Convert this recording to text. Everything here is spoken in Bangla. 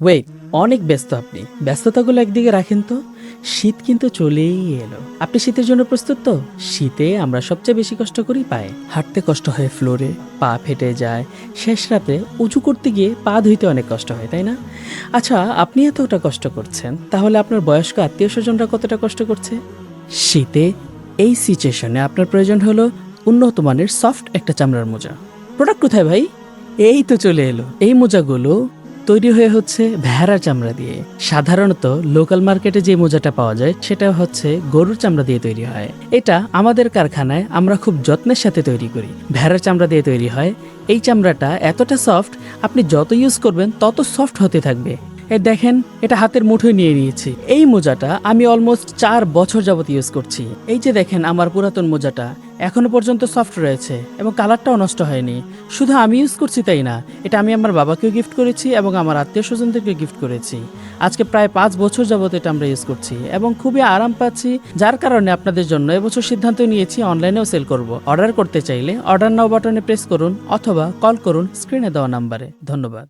ওয়েট অনেক ব্যস্ত আপনি। ব্যস্ততাগুলো একদিকে রাখেন তো? শীত কিন্তু চলেই এলো। আপনি শীতের জন্য প্রস্তুত তো? শীতে আমরা সবচেয়ে বেশি কষ্ট করি পায়ে। হাঁটতে কষ্ট হয় ফ্লোরে, পা ফেটে যায়। শেষ রাতে উঁচু করতে গিয়ে পা ধুইতে অনেক কষ্ট হয়, তাই না? আচ্ছা আপনি এতটা কষ্ট করছেন, তাহলে আপনার বয়স্ক আত্মীয় স্বজনরা কতটা কষ্ট করছে? শীতে এই সিচুয়েশনে আপনার প্রয়োজন হলো উন্নত মানের সফট একটা চামড়ার মোজা। প্রোডাক্ট কোথায় ভাই? এই তো চলে এলো। এই মোজাগুলো তৈরি হয়ে হচ্ছে ভেড়ার চামড়া দিয়ে। সাধারণত লোকাল মার্কেটে যে মোজাটা পাওয়া যায়, সেটা হচ্ছে গরুর চামড়া দিয়ে তৈরি হয়। এটা আমাদের কারখানায় আমরা খুব যত্নের সাথে তৈরি করি। ভেড়ার চামড়া দিয়ে তৈরি হয়। এই চামড়াটা এতটা সফট, আপনি যত ইউজ করবেন, তত সফট হতে থাকবে। এ দেখেন, এটা হাতের মুঠোয় নিয়ে নিয়েছি। এই মোজাটা আমি অলমোস্ট চার বছর যাবত ইউজ করছি। এই যে দেখেন, আমার পুরাতন মোজাটা। এখনও পর্যন্ত সফট রয়েছে এবং কালারটাও নষ্ট হয়নি। শুধু আমি ইউজ করছি তাই না, এটা আমি আমার বাবাকেও গিফট করেছি এবং আমার আত্মীয় স্বজনদেরকে গিফট করেছি। আজকে প্রায় পাঁচ বছর যাবত এটা আমরা ইউজ করছি এবং খুবই আরাম পাচ্ছি, যার কারণে আপনাদের জন্য এবছর সিদ্ধান্ত নিয়েছি অনলাইনেও সেল করব। অর্ডার করতে চাইলে অর্ডার নাও বাটনে প্রেস করুন অথবা কল করুন স্ক্রিনে দেওয়া নাম্বারে ধন্যবাদ।